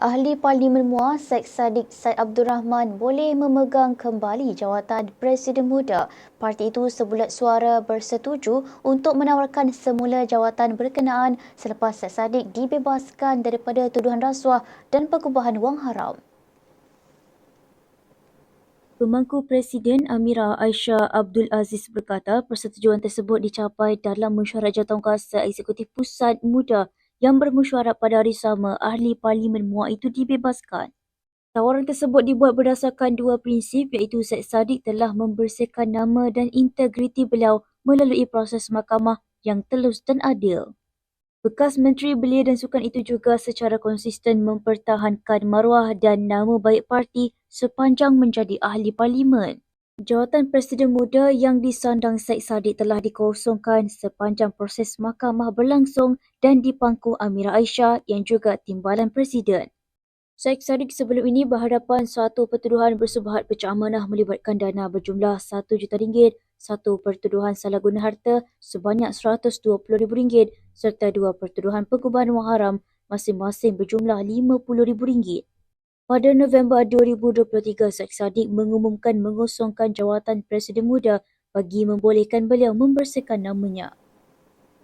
Ahli Parlimen Muar Syed Saddiq Said Abdul Rahman boleh memegang kembali jawatan Presiden Muda. Parti itu sebulat suara bersetuju untuk menawarkan semula jawatan berkenaan selepas Syed Saddiq dibebaskan daripada tuduhan rasuah dan pengubahan wang haram. Pemangku Presiden Amira Aisyah Abdul Aziz berkata persetujuan tersebut dicapai dalam mesyuarat jawatankuasa eksekutif pusat muda yang bermesyuarat pada hari sama ahli Parlimen Muar itu dibebaskan. Tawaran tersebut dibuat berdasarkan dua prinsip iaitu Syed Saddiq telah membersihkan nama dan integriti beliau melalui proses mahkamah yang telus dan adil. Bekas Menteri Belia dan Sukan itu juga secara konsisten mempertahankan maruah dan nama baik parti sepanjang menjadi ahli parlimen. Jawatan Presiden Muda yang disandang Syed Saddiq telah dikosongkan sepanjang proses mahkamah berlangsung dan dipangku Amira Aisyah yang juga timbalan Presiden. Syed Saddiq sebelum ini berhadapan suatu pertuduhan bersubhat pecah amanah melibatkan dana berjumlah RM1 juta ringgit, satu pertuduhan salah guna harta sebanyak RM120,000 serta dua pertuduhan pengubahan wang haram masing-masing berjumlah RM50,000. Pada November 2023, Syed Saddiq mengumumkan mengosongkan jawatan Presiden Muda bagi membolehkan beliau membersihkan namanya.